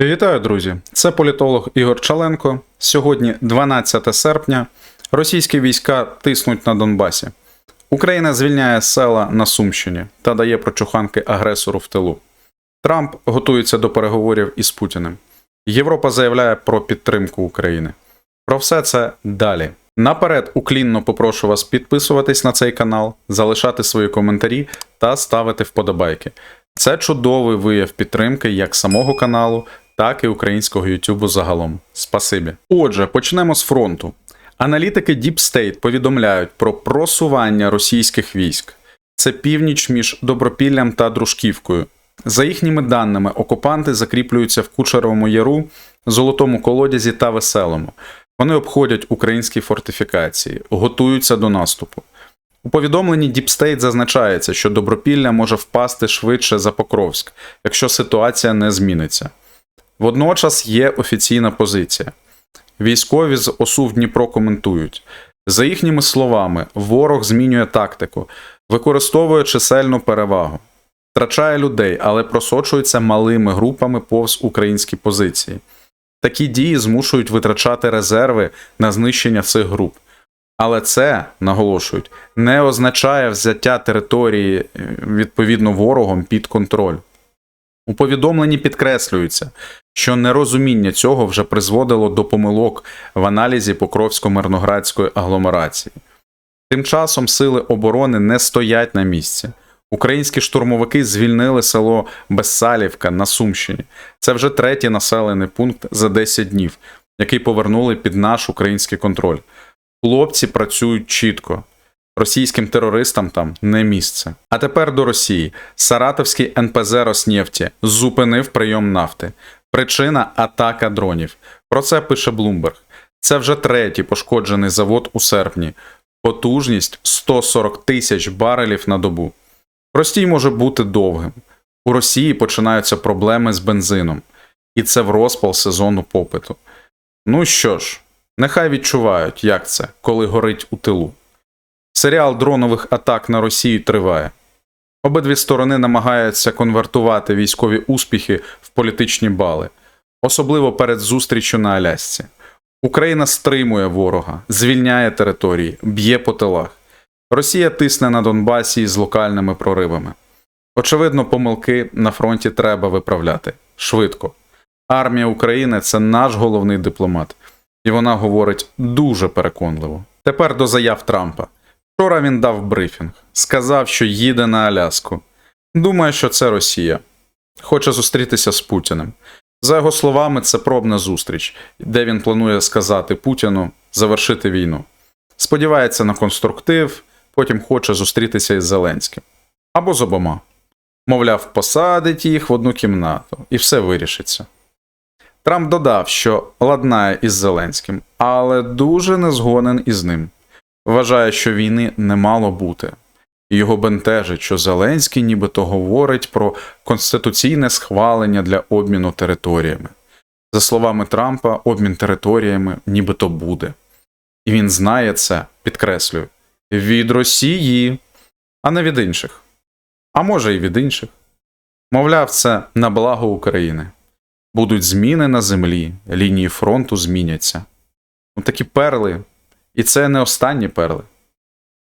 Вітаю, друзі! Це політолог Ігор Чаленко. Сьогодні 12 серпня. Російські війська тиснуть на Донбасі. Україна звільняє села на Сумщині та дає прочуханки агресору в тилу. Трамп готується до переговорів із Путіним. Європа заявляє про підтримку України. Про все це далі. Наперед уклінно попрошу вас підписуватись на цей канал, залишати свої коментарі та ставити вподобайки. Це чудовий вияв підтримки як самого каналу, так і українського Ютубу загалом. Спасибі. Отже, почнемо з фронту. Аналітики Deep State повідомляють про просування російських військ. Це північ між Добропіллям та Дружківкою. За їхніми даними, окупанти закріплюються в Кучеровому Яру, Золотому колодязі та Веселому. Вони обходять українські фортифікації, готуються до наступу. У повідомленні State зазначається, що Добропілля може впасти швидше за Покровськ, якщо ситуація не зміниться. Водночас є офіційна позиція. Військові з ОСУ Дніпро коментують. За їхніми словами, ворог змінює тактику, використовує чисельну перевагу, втрачає людей, але просочується малими групами повз українські позиції. Такі дії змушують витрачати резерви на знищення цих груп. Але це, наголошують, не означає взяття території е, відповідно ворогом під контроль. У повідомленні підкреслюється, що нерозуміння цього вже призводило до помилок в аналізі Покровсько-Мирноградської агломерації. Тим часом сили оборони не стоять на місці. Українські штурмовики звільнили село Безсалівка на Сумщині. Це вже третій населений пункт за 10 днів, який повернули під наш український контроль. Хлопці працюють чітко. Російським терористам там не місце. А тепер до Росії. Саратовський НПЗ Роснефті зупинив прийом нафти. Причина атака дронів. Про це пише Bloomberg. Це вже третій пошкоджений завод у серпні. Потужність 140 тисяч барелів на добу. Простій може бути довгим. У Росії починаються проблеми з бензином, і це в розпал сезону попиту. Ну що ж, нехай відчувають, як це, коли горить у тилу. Серіал дронових атак на Росію триває. Обидві сторони намагаються конвертувати військові успіхи в політичні бали, особливо перед зустрічю на Алясці. Україна стримує ворога, звільняє території, б'є по тилах. Росія тисне на Донбасі з локальними проривами. Очевидно, помилки на фронті треба виправляти швидко. Армія України це наш головний дипломат, і вона говорить дуже переконливо. Тепер до заяв Трампа. Вчора він дав брифінг, сказав, що їде на Аляску. Думає, що це Росія. Хоче зустрітися з Путіним. За його словами, це пробна зустріч, де він планує сказати Путіну завершити війну. Сподівається на конструктив, потім хоче зустрітися із Зеленським. Або з обома. Мовляв, посадить їх в одну кімнату, і все вирішиться. Трамп додав, що ладнає із Зеленським, але дуже не згоден із ним. Вважає, що війни не мало бути. Його бентежить, що Зеленський нібито говорить про конституційне схвалення для обміну територіями. За словами Трампа, обмін територіями нібито буде. І він знає це, підкреслюю, від Росії, а не від інших. А може, і від інших. Мовляв, це на благо України. Будуть зміни на землі, лінії фронту зміняться. Ну такі перли, і це не останні перли.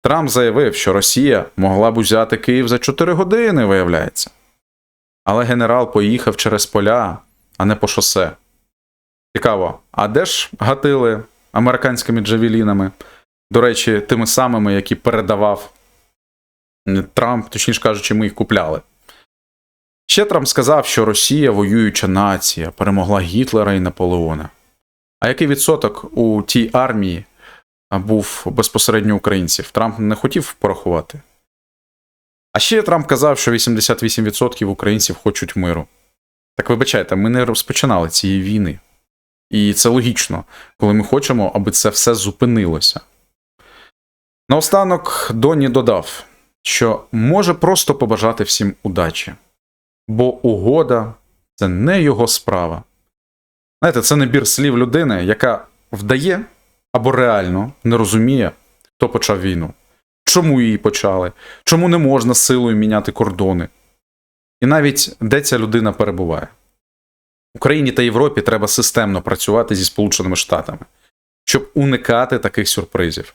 Трамп заявив, що Росія могла б узяти Київ за 4 години, виявляється. Але генерал поїхав через поля, а не по шосе. Цікаво, а де ж гатили американськими джавелінами? До речі, тими самими, які передавав Трамп, точніше кажучи, ми їх купляли. Ще Трамп сказав, що Росія воююча нація, перемогла Гітлера і Наполеона. А який відсоток у тій армії був безпосередньо українців? Трамп не хотів порахувати. А ще Трамп казав, що 88% українців хочуть миру. Так вибачайте, ми не розпочинали цієї війни. І це логічно, коли ми хочемо, аби це все зупинилося. Наостанок Доні додав, що може просто побажати всім удачі, бо угода це не його справа. Знаєте, це набір слів людини, яка вдає або реально не розуміє, хто почав війну, чому її почали, чому не можна силою міняти кордони. І навіть де ця людина перебуває. Україні та Європі треба системно працювати зі Сполученими Штатами, щоб уникати таких сюрпризів.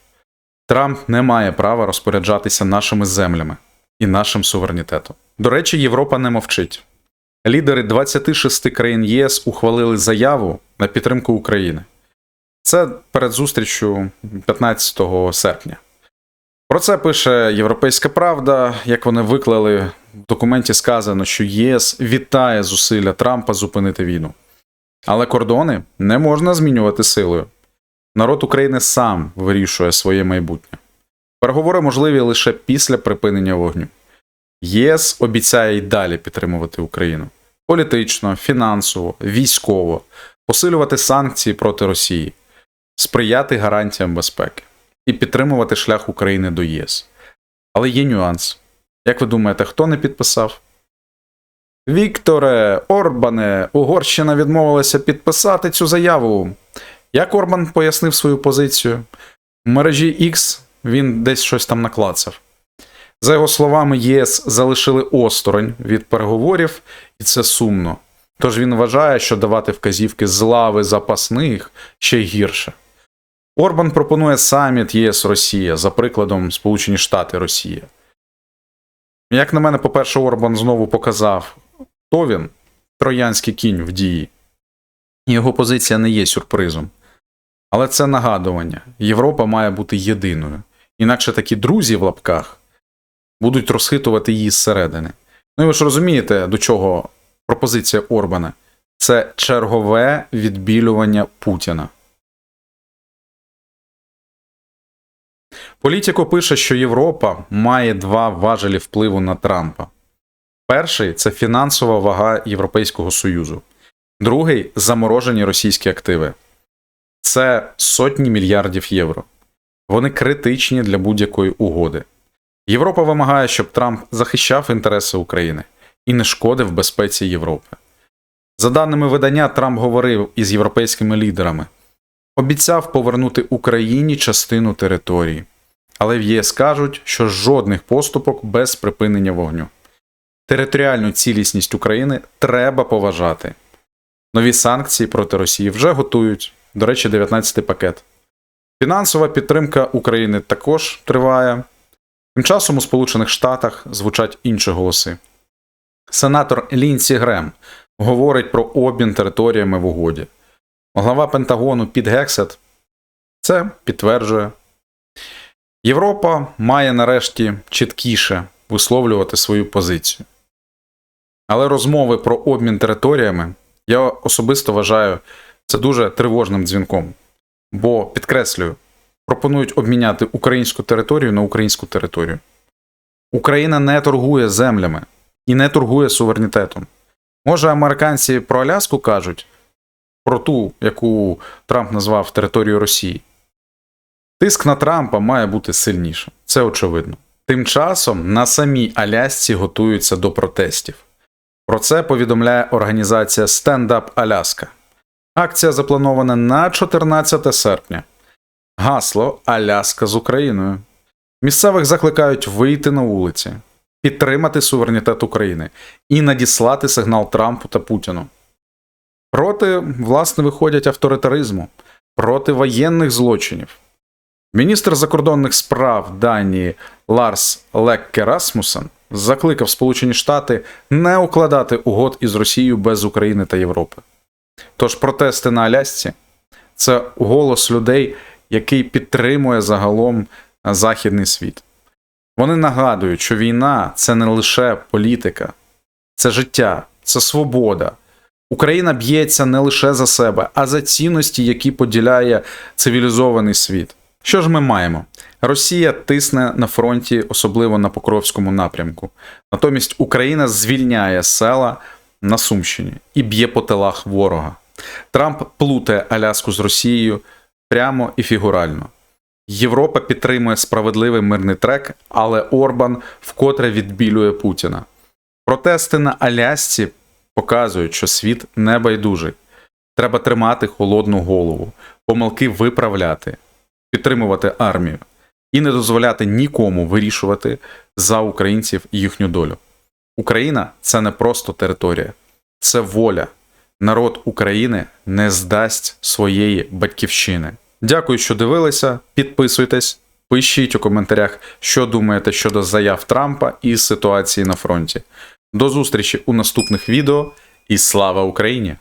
Трамп не має права розпоряджатися нашими землями і нашим суверенітетом. До речі, Європа не мовчить. Лідери 26 країн ЄС ухвалили заяву на підтримку України. Це перед зустрічю 15 серпня. Про це пише Європейська Правда. Як вони виклали в документі, сказано, що ЄС вітає зусилля Трампа зупинити війну. Але кордони не можна змінювати силою. Народ України сам вирішує своє майбутнє. Переговори можливі лише після припинення вогню. ЄС обіцяє й далі підтримувати Україну політично, фінансово, військово, посилювати санкції проти Росії, сприяти гарантіям безпеки і підтримувати шлях України до ЄС. Але є нюанс. Як ви думаєте, хто не підписав? Вікторе, Орбане, Угорщина відмовилася підписати цю заяву. Як Орбан пояснив свою позицію? В мережі X він десь щось там наклацав. За його словами, ЄС залишили осторонь від переговорів, і це сумно. Тож він вважає, що давати вказівки з лави запасних ще гірше. Орбан пропонує саміт ЄС Росія, за прикладом Сполучені Штати Росія. Як на мене, по-перше, Орбан знову показав, хто він троянський кінь в дії. Його позиція не є сюрпризом. Але це нагадування: Європа має бути єдиною. Інакше такі друзі в лапках будуть розхитувати її зсередини. Ну і ви ж розумієте, до чого пропозиція Орбана? Це чергове відбілювання Путіна. Політіко пише, що Європа має два важелі впливу на Трампа. Перший це фінансова вага Європейського Союзу, другий заморожені російські активи. Це сотні мільярдів євро. Вони критичні для будь-якої угоди. Європа вимагає, щоб Трамп захищав інтереси України і не шкодив безпеці Європи. За даними видання, Трамп говорив із європейськими лідерами, обіцяв повернути Україні частину території, але в ЄС кажуть, що жодних поступок без припинення вогню. Територіальну цілісність України треба поважати. Нові санкції проти Росії вже готують. До речі, 19-й пакет. Фінансова підтримка України також триває. Тим часом у Сполучених Штатах звучать інші голоси. Сенатор Лінсі Грем говорить про обмін територіями в угоді. Глава Пентагону Піт Гексет це підтверджує. Європа має нарешті чіткіше висловлювати свою позицію. Але розмови про обмін територіями я особисто вважаю це дуже тривожним дзвінком. Бо, підкреслюю, пропонують обміняти українську територію на українську територію. Україна не торгує землями і не торгує суверенітетом. Може, американці про Аляску кажуть, про ту, яку Трамп назвав територією Росії. Тиск на Трампа має бути сильнішим, це очевидно. Тим часом на самій Алясці готуються до протестів. Про це повідомляє організація Stand Up Аляска. Акція запланована на 14 серпня. Гасло Аляска з Україною. Місцевих закликають вийти на вулиці, підтримати суверенітет України і надіслати сигнал Трампу та Путіну. Проти, власне, виходять авторитаризму, проти воєнних злочинів. Міністр закордонних справ Данії Ларс Лекке Расмусен закликав Сполучені Штати не укладати угод із Росією без України та Європи. Тож протести на Алясці це голос людей, який підтримує загалом західний світ. Вони нагадують, що війна це не лише політика, це життя, це свобода. Україна б'ється не лише за себе, а за цінності, які поділяє цивілізований світ. Що ж ми маємо? Росія тисне на фронті, особливо на Покровському напрямку. Натомість Україна звільняє села на Сумщині і б'є по тилах ворога. Трамп плутає Аляску з Росією прямо і фігурально. Європа підтримує справедливий мирний трек, але Орбан вкотре відбілює Путіна. Протести на Алясці показують, що світ не байдужий. Треба тримати холодну голову, помилки виправляти, підтримувати армію і не дозволяти нікому вирішувати за українців їхню долю. Україна це не просто територія, це воля, народ України не здасть своєї батьківщини. Дякую, що дивилися. Підписуйтесь, пишіть у коментарях, що думаєте щодо заяв Трампа і ситуації на фронті. До зустрічі у наступних відео і слава Україні!